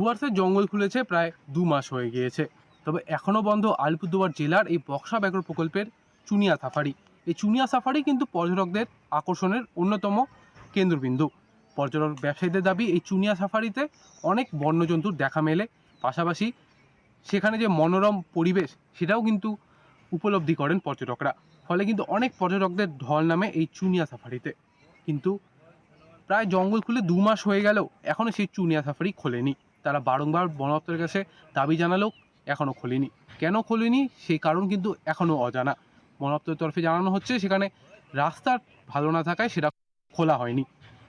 ডুয়ার্সের জঙ্গল খুলেছে প্রায় দু মাস হয়ে গিয়েছে। তবে এখনও বন্ধ আলিপুরদুয়ার জেলার এই বক্সা ব্যাঘ্র প্রকল্পের চুনিয়া সাফারি। এই চুনিয়া সাফারি কিন্তু পর্যটকদের আকর্ষণের অন্যতম কেন্দ্রবিন্দু। পর্যটক ব্যবসায়ীদের দাবি, এই চুনিয়া সাফারিতে অনেক বন্যজন্তুর দেখা মেলে। পাশাপাশি সেখানে যে মনোরম পরিবেশ, সেটাও কিন্তু উপলব্ধি করেন পর্যটকরা। ফলে কিন্তু অনেক পর্যটকদের ঢল নামে এই চুনিয়া সাফারিতে। কিন্তু প্রায় জঙ্গল খুলে দু মাস হয়ে গেলেও এখনও সেই চুনিয়া সাফারি খোলেনি। তারা বারংবার বন দপ্তরের কাছে দাবি জানালেও এখনও খোলেনি। কেন খোলেনি? সেই কারণ কিন্তু এখনও অজানা। বন দপ্তরের তরফে জানানো হচ্ছে, সেখানে রাস্তার ভালো না থাকায় সেটা খোলা হয়নি।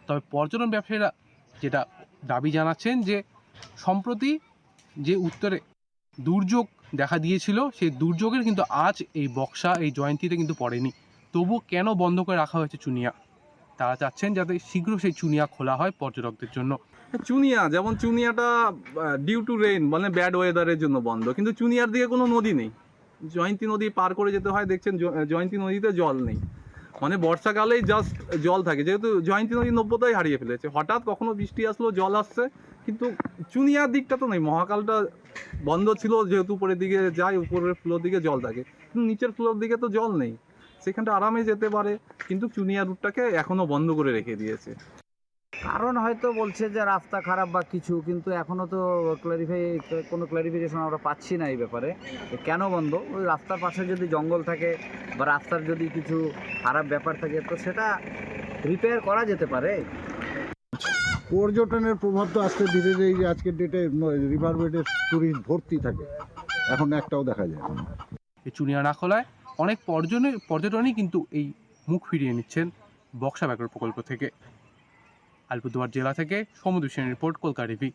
তবে পর্যটন ব্যবসায়ীরা যেটা দাবি জানাচ্ছেন যে, সম্প্রতি যে উত্তরে দুর্যোগ দেখা দিয়েছিল, সেই দুর্যোগের কিন্তু আজ এই বক্সা, এই জয়ন্তীতে কিন্তু পড়েনি। তবু কেন বন্ধ করে রাখা হয়েছে চুনিয়া? তারা চাচ্ছেন যাতে শীঘ্র সেই চুনিয়া খোলা হয় পর্যটকদের জন্য। চুনিয়া, যেমন চুনিয়াটা ডিউ টু রেইন মানে ব্যাড ওয়েদারের জন্য বন্ধ। কিন্তু চুনিয়ার দিকে কোনো নদী নেই। জয়ন্তী নদী পার করে যেতে হয়, দেখছেন জয়ন্তী নদীতে জল নেই। মানে বর্ষাকালেই জাস্ট জল থাকে। যেহেতু জয়ন্তী নদী নব্বতাই হারিয়ে ফেলেছে। হঠাৎ কখনো বৃষ্টি আসলো, জল আসছে, কিন্তু চুনিয়ার দিকটা তো নেই। মহাকালটা বন্ধ ছিল, যেহেতু উপরের দিকে যায়, উপরের ফ্লোর দিকে জল থাকে। কিন্তু নিচের ফ্লোর দিকে তো জল নেই। সেখানটা আরামে যেতে পারে কিন্তু চুনিয়া রুটটাকে এখনও বন্ধ করে রেখে দিয়েছে। কারণ হয়তো বলছে যে রাস্তা খারাপ বা কিছু কিন্তু এখনও তো ক্লারিফাই কোনো ক্লারিফিকেশন আমরা পাচ্ছি না এই ব্যাপারে। কেন বন্ধ? ওই রাস্তার পাশে যদি জঙ্গল থাকে বা রাস্তার যদি কিছু খারাপ ব্যাপার থাকে তো সেটা রিপেয়ার করা যেতে পারে। পর্যটনের প্রভাব তো আজকে ধীরে ধীরে এই যে আজকের ডেটে রিভার বেডে টুরিস্ট ভর্তি থাকে। এখন একটাও দেখা যায় না। এই চুনিয়া না খোলায় অনেক পর্যটনে, পর্যটনই কিন্তু এই মুখ ফিরিয়ে নিচ্ছেন বক্সা ব্যাঘ্র প্রকল্প থেকে। আলিপুরদুয়ার জেলা থেকে সমুদ্র সেন রিপোর্ট, কলকাতা টিভি।